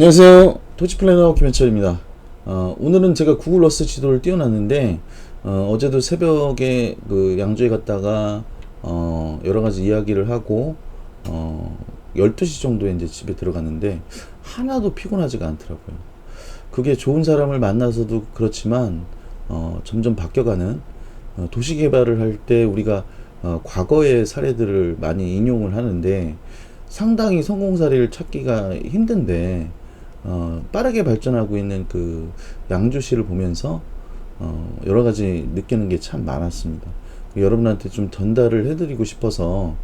안녕하세요. 토지 플래너 김현철입니다. 어, 오늘은 제가 구글 어스 지도를 띄워놨는데 어, 제도 새벽에 그 양주에 갔다가 어, 여러 가지 이야기를 하고 어, 12시 정도에 이제 집에 들어갔는데 하나도 피곤하지가 않더라고요. 그게 좋은 사람을 만나서도 그렇지만 어, 점점 바뀌어가는 어, 도시 개발을 할 때 우리가 어, 과거의 사례들을 많이 인용을 하는데 상당히 성공 사례를 찾기가 힘든데 어, 빠르게 발전하고 있는 그 양주시를 보면서 어, 여러 가지 느끼는 게 참 많았습니다. 여러분한테 좀 전달을 해드리고 싶어서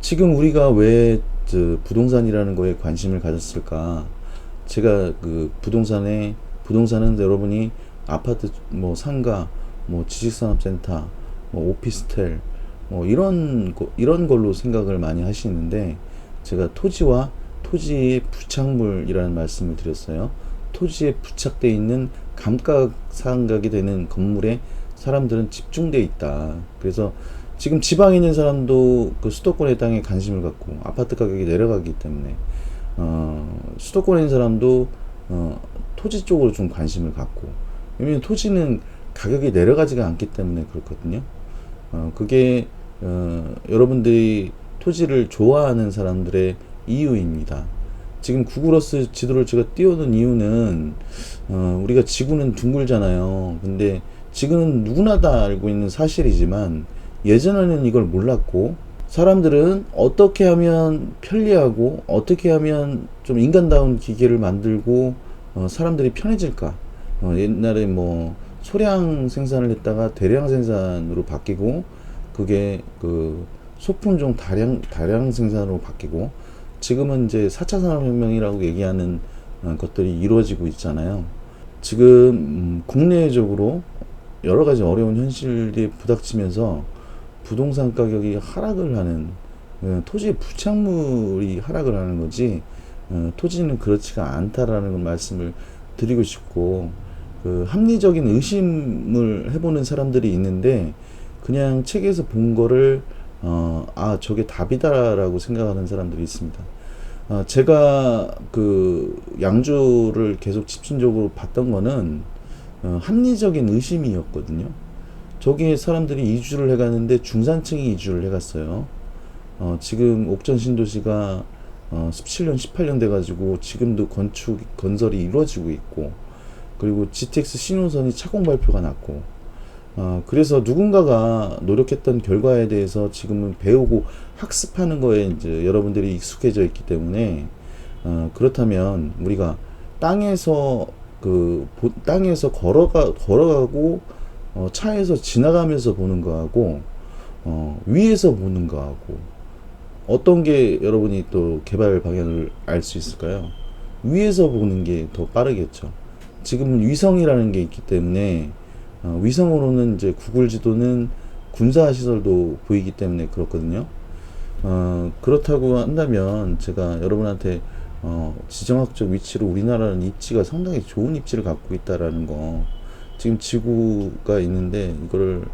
지금 우리가 왜저 부동산이라는 거에 관심을 가졌을까? 제가 그 부동산에 부동산은 여러분이 아파트 뭐 상가 뭐 지식산업센터 뭐 오피스텔 뭐 이런 거, 이런 걸로 생각을 많이 하시는데 제가 토지와 토지의 부착물이라는 말씀을 드렸어요. 토지에 부착되어 있는 감각상각이 되는 건물에 사람들은 집중돼 있다. 그래서 지금 지방에 있는 사람도 그 수도권의 땅에 관심을 갖고 아파트 가격이 내려가기 때문에 어, 수도권에 있는 사람도 어, 토지 쪽으로 좀 관심을 갖고 왜냐면 토지는 가격이 내려가지가 않기 때문에 그렇거든요. 어, 그게 어, 여러분들이 토지를 좋아하는 사람들의 이유입니다. 지금 구글어스 지도를 제가 띄워둔 이유는 어, 우리가 지구는 둥글잖아요. 근데 지구는 누구나 다 알고 있는 사실이지만 예전에는 이걸 몰랐고 사람들은 어떻게 하면 편리하고 어떻게 하면 좀 인간다운 기계를 만들고 어, 사람들이 편해질까? 어, 옛날에 뭐 소량 생산을 했다가 대량 생산으로 바뀌고 그게 그 소품종 다량 다량 생산으로 바뀌고 지금은 이제 4차 산업혁명이라고 얘기하는 어, 것들이 이루어지고 있잖아요. 지금 음, 국내적으로 여러 가지 어려운 현실이 부닥치면서 부동산 가격이 하락을 하는 어, 토지 부착물이 하락을 하는 거지 어, 토지는 그렇지가 않다라는 걸 말씀을 드리고 싶고 그 합리적인 의심을 해보는 사람들이 있는데 그냥 책에서 본 거를 어, 아 저게 답이다라고 생각하는 사람들이 있습니다. 어, 제가 그 양주를 계속 집중적으로 봤던 거는 어, 합리적인 의심이었거든요. 저기 사람들이 이주를 해가는데 중산층이 이주를 해갔어요. 어, 지금 옥전 신도시가 어, 17년, 18년 돼가지고 지금도 건축, 건설이 이루어지고 있고, 그리고 GTX 신호선이 착공 발표가 났고, 어, 그래서 누군가가 노력했던 결과에 대해서 지금은 배우고 학습하는 거에 이제 여러분들이 익숙해져 있기 때문에, 어, 그렇다면 우리가 땅에서 그, 보- 땅에서 걸어가, 걸어가고, 어, 차에서 지나가면서 보는 거하고, 어, 위에서 보는 거하고, 어떤 게 여러분이 또 개발 방향을 알 수 있을까요? 위에서 보는 게 더 빠르겠죠. 지금은 위성이라는 게 있기 때문에 어, 위성으로는 이제 구글 지도는 군사 시설도 보이기 때문에 그렇거든요. 어, 그렇다고 한다면 제가 여러분한테 어, 지정학적 위치로 우리나라는 입지가 상당히 좋은 입지를 갖고 있다라는 거 지금 지구가 있는데 이거를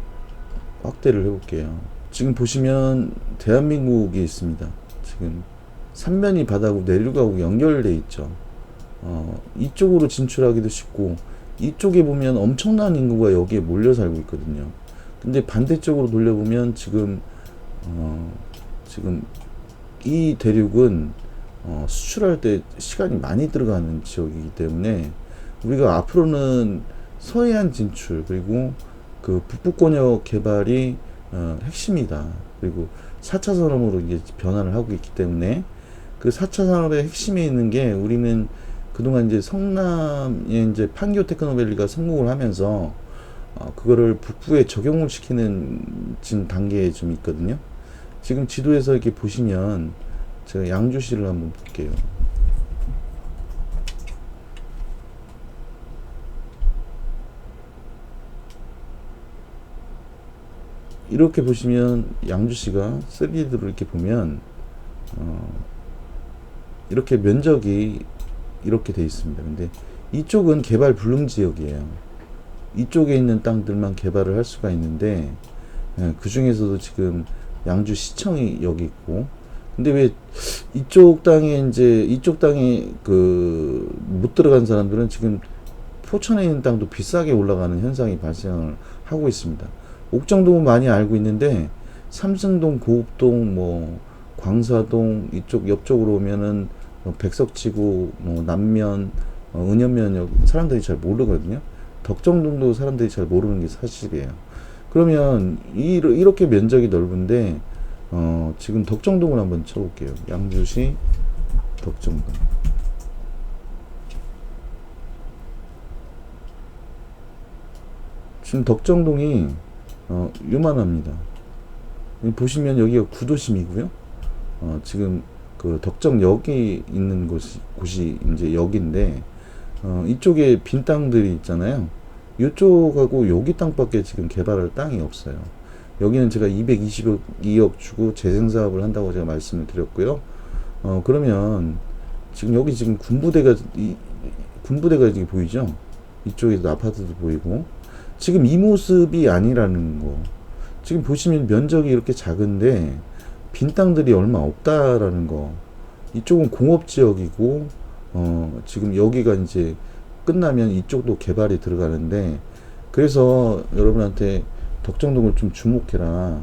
확대를 해볼게요. 지금 보시면 대한민국이 있습니다. 지금 삼면이 바다고 내륙하고 연결돼 있죠. 어, 이쪽으로 진출하기도 쉽고 이쪽에 보면 엄청난 인구가 여기에 몰려 살고 있거든요. 근데 반대쪽으로 돌려보면 지금 어, 지금 이 대륙은 어, 수출할 때 시간이 많이 들어가는 지역이기 때문에 우리가 앞으로는 서해안 진출 그리고 그 북부권역 개발이 어, 핵심이다. 그리고 4차 산업으로 이제 변화를 하고 있기 때문에 그 4차 산업의 핵심에 있는 게 우리는 그동안 이제 성남에 이제 판교 테크노밸리가 성공을 하면서 어, 그거를 북부에 적용을 시키는 지금 단계에 좀 있거든요. 지금 지도에서 이렇게 보시면 제가 양주시를 한번 볼게요. 이렇게 보시면 양주시가 3D로 이렇게 보면 어, 이렇게 면적이 이렇게 돼 있습니다. 근데 이쪽은 개발 불능 지역이에요. 이쪽에 있는 땅들만 개발을 할 수가 있는데 그 중에서도 지금 양주 시청이 여기 있고 근데 왜 이쪽 땅에 이제 이쪽 땅에 그 못 들어간 사람들은 지금 포천에 있는 땅도 비싸게 올라가는 현상이 발생을 하고 있습니다. 옥정동은 많이 알고 있는데 삼성동, 고읍동, 뭐 광사동 이쪽 옆쪽으로 오면은 뭐 백석지구, 뭐 남면, 어, 은현면역 사람들이 잘 모르거든요. 덕정동도 사람들이 잘 모르는 게 사실이에요. 그러면 이, 이렇게 면적이 넓은데 어, 지금 덕정동을 한번 쳐볼게요. 양주시 덕정동. 지금 덕정동이 어, 요만합니다. 보시면 여기가 구도심이고요. 어, 지금 그 덕정역이 있는 곳이, 곳이 이제 역인데 어, 이쪽에 빈 땅들이 있잖아요. 이쪽하고 여기 땅밖에 지금 개발할 땅이 없어요. 여기는 제가 222억 주고 재생 사업을 한다고 제가 말씀을 드렸고요. 어, 그러면 지금 여기 지금 군부대가 이, 군부대가 지금 보이죠? 이쪽에도 아파트도 보이고 지금 이 모습이 아니라는 거. 지금 보시면 면적이 이렇게 작은데 빈 땅들이 얼마 없다라는 거. 이쪽은 공업 지역이고 어, 지금 여기가 이제 끝나면 이쪽도 개발이 들어가는데 그래서 여러분한테 덕정동을 좀 주목해라.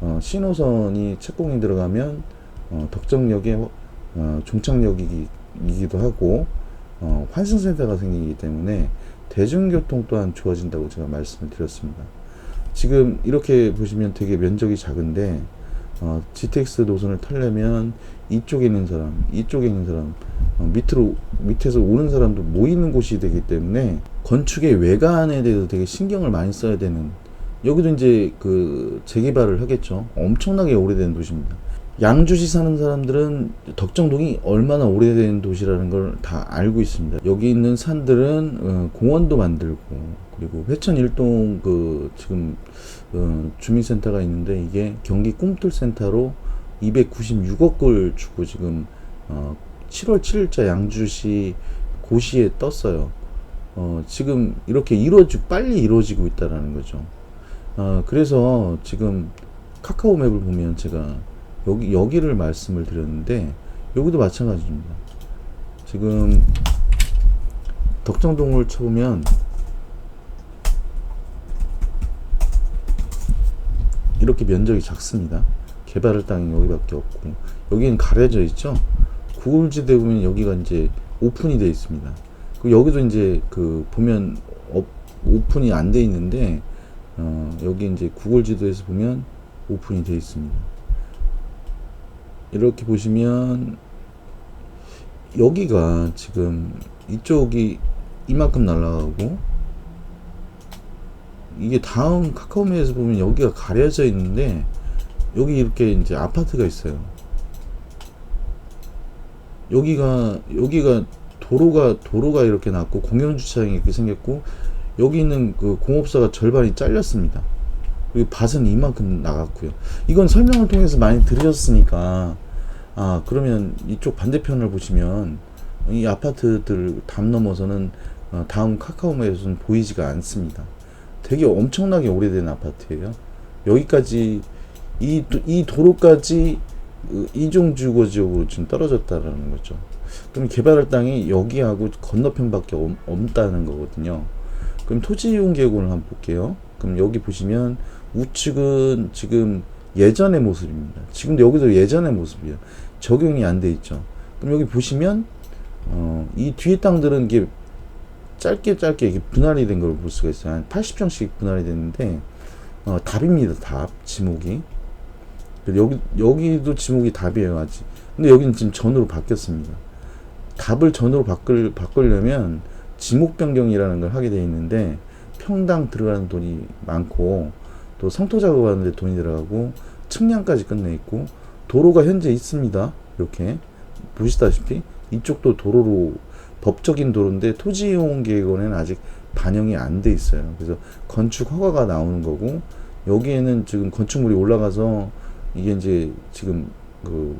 어, 신호선이 채공이 들어가면 어, 덕정역에 어, 종착역이기도 하고 어, 환승센터가 생기기 때문에 대중교통 또한 좋아진다고 제가 말씀을 드렸습니다. 지금 이렇게 보시면 되게 면적이 작은데 어, GTX 노선을 타려면 이쪽에 있는 사람, 이쪽에 있는 사람, 어, 밑으로 밑에서 오는 사람도 모이는 곳이 되기 때문에 건축의 외관에 대해서 되게 신경을 많이 써야 되는 여기도 이제 그 재개발을 하겠죠. 엄청나게 오래된 도시입니다. 양주시 사는 사람들은 덕정동이 얼마나 오래된 도시라는 걸 다 알고 있습니다. 여기 있는 산들은 어, 공원도 만들고 그리고 회천 일동 그 지금 어, 주민센터가 있는데 이게 경기 꿈틀센터로 296억을 주고 지금 어, 7월 7일자 양주시 고시에 떴어요. 어, 지금 이렇게 이루어지고 빨리 이루어지고 있다라는 거죠. 어, 그래서 지금 카카오 맵을 보면 제가 여기 여기를 말씀을 드렸는데 여기도 마찬가지입니다. 지금 덕정동을 쳐보면 이렇게 면적이 작습니다. 개발할 땅이 여기밖에 없고 여기는 가려져 있죠. 구글지대 보면 여기가 이제 오픈이 되어 있습니다. 그 여기도 이제 그 보면 업, 오픈이 안 돼 있는데 어, 여기 이제 구글 지도에서 보면 오픈이 되어 있습니다. 이렇게 보시면 여기가 지금 이쪽이 이만큼 날아가고 이게 다음 카카오맵에서 보면 여기가 가려져 있는데 여기 이렇게 이제 아파트가 있어요. 여기가 여기가 도로가 도로가 이렇게 났고 공영 주차장이 이렇게 생겼고 여기 있는 그 공업사가 절반이 잘렸습니다. 그리고 밭은 이만큼 나갔고요. 이건 설명을 통해서 많이 드렸으니까 아 그러면 이쪽 반대편을 보시면 이 아파트들 담 넘어서는 어, 다음 카카오맵에서는 보이지가 않습니다. 되게 엄청나게 오래된 아파트예요. 여기까지 이, 이 도로까지 그 이종 주거 지역으로 지금 떨어졌다라는 거죠. 그럼 개발할 땅이 여기하고 건너편밖에 없, 없다는 거거든요. 그럼 토지 이용 계획을 한번 볼게요. 그럼 여기 보시면 우측은 지금 예전의 모습입니다. 지금도 여기도 예전의 모습이에요. 적용이 안 돼 있죠. 그럼 여기 보시면 어, 이 뒤에 땅들은 이게 짧게 짧게 이게 분할이 된 걸 볼 수가 있어요. 한 80평씩 분할이 됐는데 어, 답입니다. 답 지목이. 여기 여기도 지목이 답이에요 아직. 근데 여기는 지금 전으로 바뀌었습니다. 답을 전으로 바꿀 바꾸려면 지목 변경이라는 걸 하게 돼 있는데 평당 들어가는 돈이 많고 또 성토 작업하는데 돈이 들어가고 측량까지 끝내 있고 도로가 현재 있습니다. 이렇게 보시다시피 이쪽도 도로로 법적인 도로인데 토지 이용 계획원에는 아직 반영이 안 돼 있어요. 그래서 건축 허가가 나오는 거고 여기에는 지금 건축물이 올라가서 이게 이제 지금 그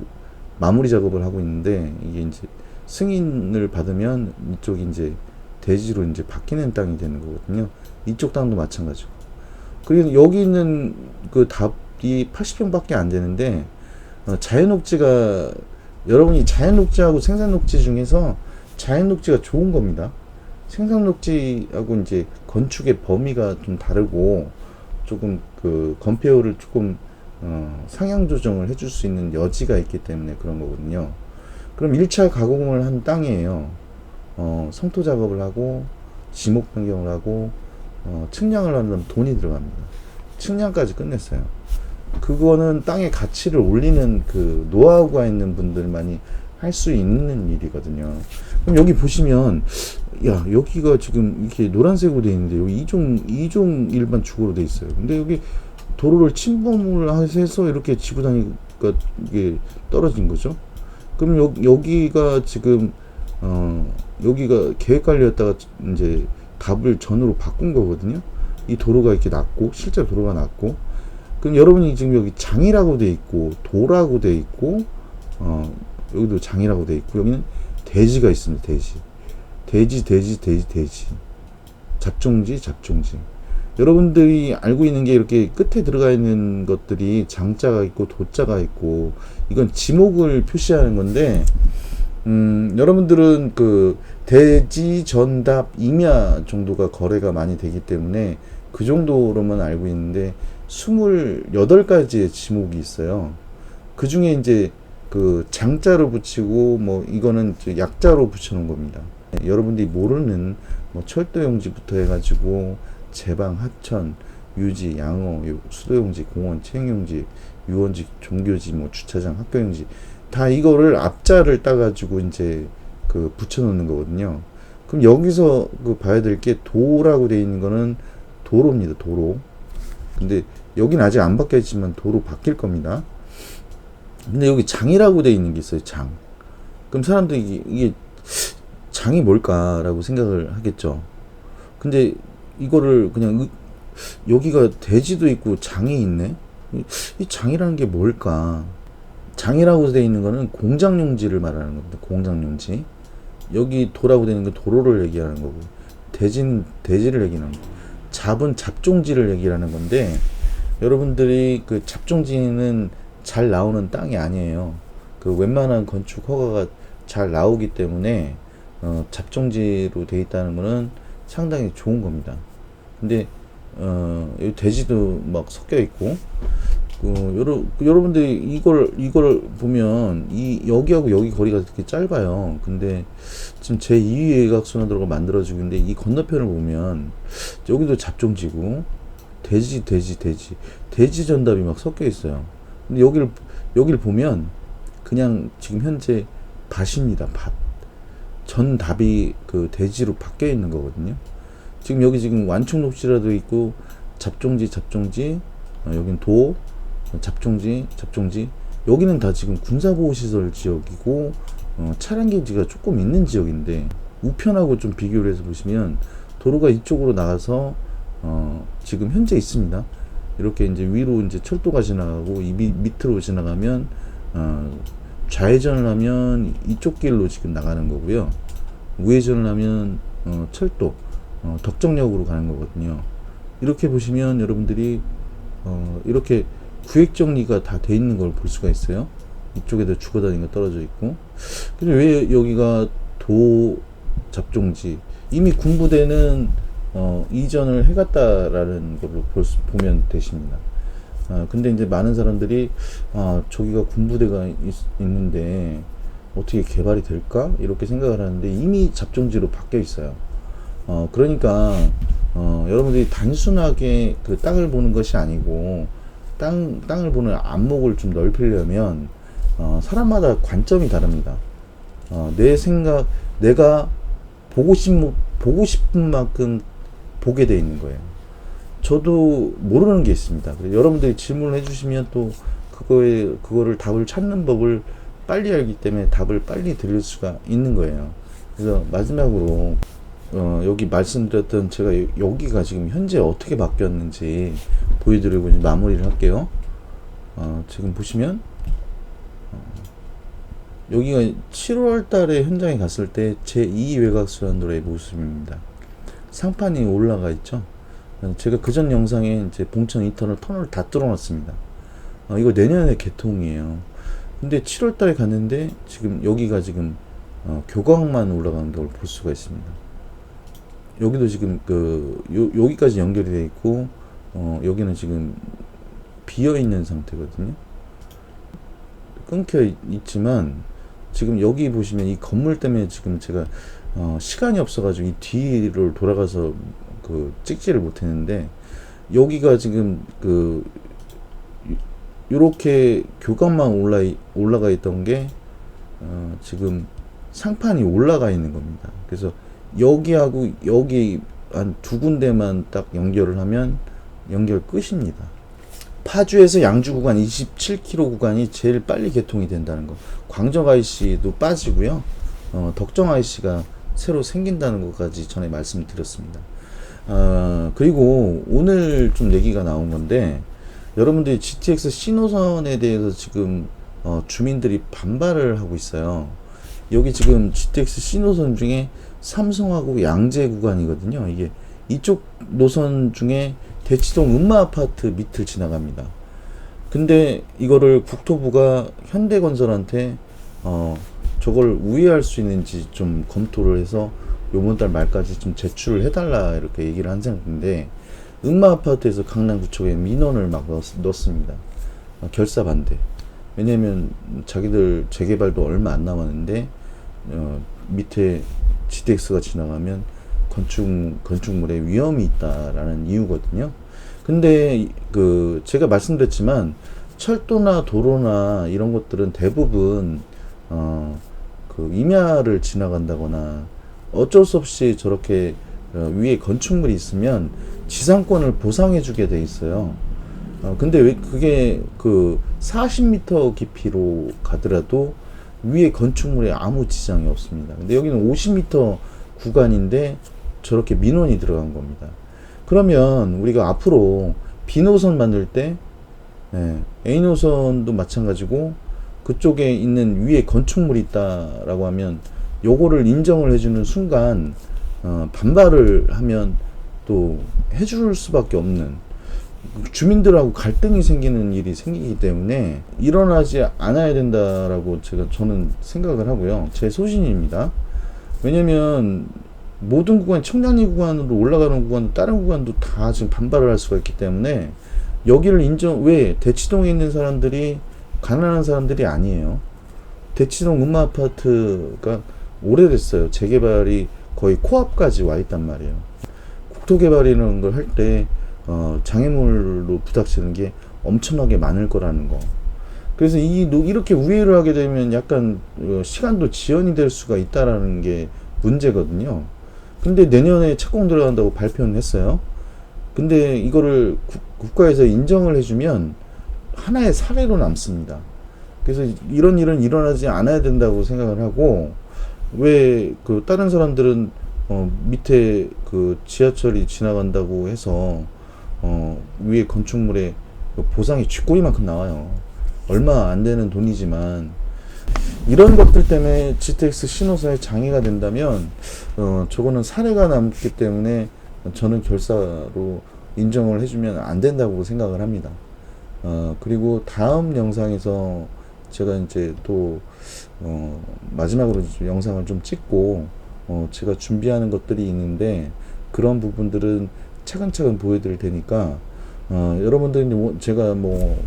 마무리 작업을 하고 있는데 이게 이제 승인을 받으면 이쪽이 이제 대지로 이제 바뀌는 땅이 되는 거거든요. 이쪽 땅도 마찬가지고. 그리고 여기 있는 그 답이 80평밖에 안 되는데 어, 자연 녹지가 여러분이 자연 녹지하고 생산 녹지 중에서 자연 녹지가 좋은 겁니다. 생산 녹지하고 이제 건축의 범위가 좀 다르고 조금 그 건폐율을 조금 어, 상향 조정을 해줄 수 있는 여지가 있기 때문에 그런 거거든요. 그럼 1차 가공을 한 땅이에요. 어, 성토 작업을 하고 지목 변경을 하고 어, 측량을 하려면 돈이 들어갑니다. 측량까지 끝냈어요. 그거는 땅의 가치를 올리는 그 노하우가 있는 분들만이 할 수 있는 일이거든요. 그럼 여기 보시면 야 여기가 지금 이렇게 노란색으로 돼 있는데 여기 이종 이종 일반 주거로 돼 있어요. 근데 여기 도로를 침범을 해서 이렇게 지구 단위가 이게 떨어진 거죠. 그럼 여, 여기가 지금 어 여기가 계획 관리였다가 이제 답을 전으로 바꾼 거거든요. 이 도로가 이렇게 낮고 실제 도로가 낮고 그럼 여러분이 지금 여기 장이라고 돼 있고 도라고 돼 있고 어 여기도 장이라고 돼 있고 여기는 대지가 있습니다. 대지. 대지 대지 대지 대지. 잡종지 잡종지. 여러분들이 알고 있는 게 이렇게 끝에 들어가 있는 것들이 장자가 있고 도자가 있고 이건 지목을 표시하는 건데 음, 여러분들은 그 대지 전답 임야 정도가 거래가 많이 되기 때문에 그 정도로만 알고 있는데 28가지의 지목이 있어요. 그 중에 이제 그 장자로 붙이고 뭐 이거는 약자로 붙여놓은 겁니다. 여러분들이 모르는 뭐 철도용지부터 해가지고 제방, 하천, 유지, 요- 수도용지, 공원, 체육용지, 유원지, 종교지, 뭐 주차장, 학교용지 다 이거를 앞자를 따가지고 이제 그 붙여놓는 거거든요. 그럼 여기서 그 봐야 될 게 도라고 돼 있는 거는 도로입니다. 도로. 근데 여긴 아직 안 바뀌었지만 도로 바뀔 겁니다. 근데 여기 장이라고 돼 있는 게 있어요. 장. 그럼 사람들이 이게, 장이 뭘까라고 생각을 하겠죠. 근데 이거를 그냥 의- 여기가 돼지도 있고 장이 있네. 이- 이 장이라는 게 뭘까? 장이라고 돼 있는 거는 공장용지를 말하는 겁니다. 공장용지. 여기 도라고 되는 건 도로를 얘기하는 거고, 대진 대지를 얘기하는 거. 잡은 잡종지를 얘기하는 건데 여러분들이 그 잡종지는 잘 나오는 땅이 아니에요. 그 웬만한 건축 허가가 잘 나오기 때문에 어, 잡종지로 돼 있다는 거는 상당히 좋은 겁니다. 근데 어, 이 돼지도 막 섞여 있고 그 여러 그 여러분들이 이걸 이걸 보면 이 여기하고 여기 거리가 되게 짧아요. 근데 지금 제 2위 외곽순환도로가 만들어지고 있는데 이 건너편을 보면 여기도 잡종지고 돼지 돼지 돼지 돼지 전답이 막 섞여 있어요. 근데 여기를 여기를 보면 그냥 지금 현재 밭입니다. 밭. 전 답이 그 돼지로 바뀌어 있는 거거든요. 지금 여기 지금 완충 녹지라도 있고 잡종지 잡종지 어, 여긴 도 어, 잡종지 잡종지 여기는 다 지금 군사보호시설 지역이고 어, 차량 기지가 조금 있는 지역인데 우편하고 좀 비교를 해서 보시면 도로가 이쪽으로 나가서 어, 지금 현재 있습니다. 이렇게 이제 위로 이제 철도가 지나가고 이 밑, 밑으로 지나가면 어, 좌회전을 하면 이쪽 길로 지금 나가는 거고요. 우회전을 하면 어, 철도 어, 덕정역으로 가는 거거든요. 이렇게 보시면 여러분들이 어, 이렇게 구획 정리가 다 돼 있는 걸 볼 수가 있어요. 이쪽에도 주거 단위가 떨어져 있고. 근데 왜 여기가 도 잡종지 이미 군부대는 어, 이전을 해갔다라는 걸로 볼 수, 보면 되십니다. 아, 근데 이제 많은 사람들이 아, 저기가 군부대가 있, 있는데 어떻게 개발이 될까? 이렇게 생각을 하는데 이미 잡종지로 바뀌어 있어요. 어, 그러니까 어, 여러분들이 단순하게 그 땅을 보는 것이 아니고 땅, 땅을 보는 안목을 좀 넓히려면 어, 사람마다 관점이 다릅니다. 어, 내 생각, 내가 보고 싶, 보고 싶은 만큼 보게 돼 있는 거예요. 저도 모르는 게 있습니다. 여러분들이 질문을 해주시면 또 그거에 그거를 답을 찾는 법을 빨리 알기 때문에 답을 빨리 드릴 수가 있는 거예요. 그래서 마지막으로 어, 여기 말씀드렸던 제가 여- 여기가 지금 현재 어떻게 바뀌었는지 보여드리고 이제 마무리를 할게요. 어, 지금 보시면 어, 여기가 7월 달에 현장에 갔을 때 제2 외곽순환도로의 모습입니다. 상판이 올라가 있죠. 어, 제가 그 전 영상에 이제 봉천 2터널 터널 다 뚫어놨습니다. 어, 이거 내년에 개통이에요. 근데 7월 달에 갔는데 지금 여기가 지금 어, 교광만 올라가는 걸 볼 수가 있습니다. 여기도 지금 그 요, 여기까지 연결이 돼 있고 어, 여기는 지금 비어 있는 상태거든요. 끊겨 있- 있지만 지금 여기 보시면 이 건물 때문에 지금 제가 어, 시간이 없어가지고 이 뒤를 돌아가서 그 찍지를 못했는데 여기가 지금 그 이렇게 교각만 올라 올라가 있던 게 어, 지금 상판이 올라가 있는 겁니다. 그래서 여기하고 여기 한 두 군데만 딱 연결을 하면 연결 끝입니다. 파주에서 양주 구간 27km 구간이 제일 빨리 개통이 된다는 거. 광적 IC도 빠지고요. 어, 덕정 IC가 새로 생긴다는 것까지 전에 말씀드렸습니다. 어, 그리고 오늘 좀 얘기가 나온 건데 여러분들이 GTX 신호선에 대해서 지금 어, 주민들이 반발을 하고 있어요. 여기 지금 GTX 신호선 중에 삼성하고 양재 구간이거든요. 이게 이쪽 노선 중에 대치동 음마 아파트 밑을 지나갑니다. 근데 이거를 국토부가 현대건설한테 어 저걸 우회할 수 있는지 좀 검토를 해서 요번 달 말까지 좀 제출을 해달라 이렇게 얘기를 한 상태인데 음마 아파트에서 강남구청에 민원을 막 넣었, 넣었습니다. 어, 결사 반대. 왜냐면 자기들 재개발도 얼마 안 남았는데 어, 밑에 GTX가 지나가면 건축 건축물에 위험이 있다라는 이유거든요. 근데 이- 그 제가 말씀드렸지만 철도나 도로나 이런 것들은 대부분 어 그 임야를 지나간다거나 어쩔 수 없이 저렇게 어, 위에 건축물이 있으면 지상권을 보상해 주게 돼 있어요. 어, 근데 왜 그게 그 40m 깊이로 가더라도 위에 건축물에 아무 지장이 없습니다. 근데 여기는 50m 구간인데 저렇게 민원이 들어간 겁니다. 그러면 우리가 앞으로 B노선 만들 때 예, A노선도 마찬가지고 그쪽에 있는 위에 건축물이 있다라고 하면 요거를 인정을 해주는 순간 어, 반발을 하면 또 해줄 수밖에 없는 주민들하고 갈등이 생기는 일이 생기기 때문에 일어나지 않아야 된다라고 제가 저는 생각을 하고요. 제 소신입니다. 왜냐면 모든 구간 청량리 구간으로 올라가는 구간도 다른 구간도 다 지금 반발을 할 수가 있기 때문에 여기를 인정 왜 대치동에 있는 사람들이 가난한 사람들이 아니에요. 대치동 음마 아파트가 오래됐어요. 재개발이 거의 코앞까지 와 있단 말이에요. 국토개발이라는 걸 할때 어, 장애물로 부닥치는 게 엄청나게 많을 거라는 거. 그래서 이 노- 이렇게 우회를 하게 되면 약간 어, 시간도 지연이 될 수가 있다라는 게 문제거든요. 근데 내년에 착공 들어간다고 발표는 했어요. 근데 이거를 국, 국가에서 인정을 해주면 하나의 사례로 남습니다. 그래서 이런 일은 일어나지 않아야 된다고 생각을 하고 왜 그 다른 사람들은 어 밑에 그 지하철이 지나간다고 해서 어 위에 건축물에 그 보상이 쥐꼬리만큼 나와요. 얼마 안 되는 돈이지만 이런 것들 때문에 GTX 신호선에 장애가 된다면 어 저거는 사례가 남기 때문에 저는 결사로 인정을 해주면 안 된다고 생각을 합니다. 어 그리고 다음 영상에서 제가 이제 또 어, 마지막으로 좀 영상을 좀 찍고 어, 제가 준비하는 것들이 있는데 그런 부분들은 차근차근 보여드릴 테니까 어, 여러분들이 뭐- 제가 뭐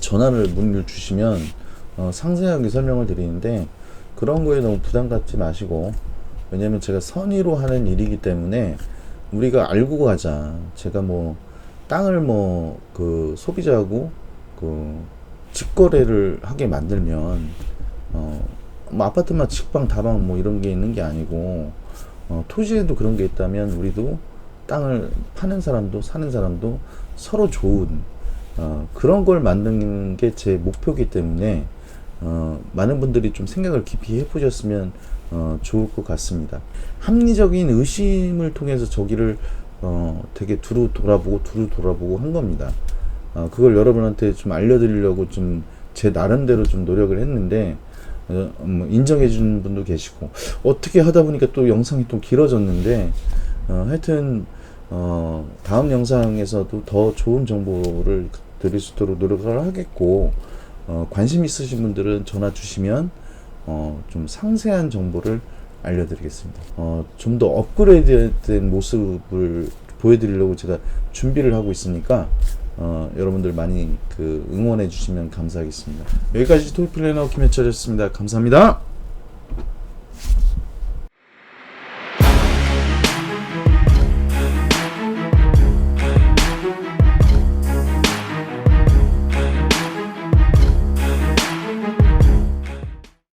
전화를 문의를 주시면 어, 상세하게 설명을 드리는데 그런 거에 너무 부담 갖지 마시고 왜냐면 제가 선의로 하는 일이기 때문에 우리가 알고 가자. 제가 뭐 땅을 뭐 그 소비자하고 그 직거래를 하게 만들면 어, 뭐 아파트만 직방 다방 뭐 이런 게 있는 게 아니고 어, 토지에도 그런 게 있다면 우리도 땅을 파는 사람도 사는 사람도 서로 좋은 어, 그런 걸 만드는 게 제 목표이기 때문에 어, 많은 분들이 좀 생각을 깊이 해보셨으면 어, 좋을 것 같습니다. 합리적인 의심을 통해서 저기를 어, 되게 두루 돌아보고 두루 돌아보고 한 겁니다. 어, 그걸 여러분한테 좀 알려드리려고 좀 제 나름대로 좀 노력을 했는데 어, 뭐 인정해 주는 분도 계시고 어떻게 하다 보니까 또 영상이 또 길어졌는데 어, 하여튼 어, 다음 영상에서도 더 좋은 정보를 드릴 수 있도록 노력을 하겠고 어, 관심 있으신 분들은 전화 주시면 어, 좀 상세한 정보를 알려드리겠습니다. 어, 좀 더 업그레이드된 모습을 보여드리려고 제가 준비를 하고 있으니까 어, 여러분들 많이 그 응원해 주시면 감사하겠습니다. 여기까지 토익 플래너 김해철이었습니다. 감사합니다.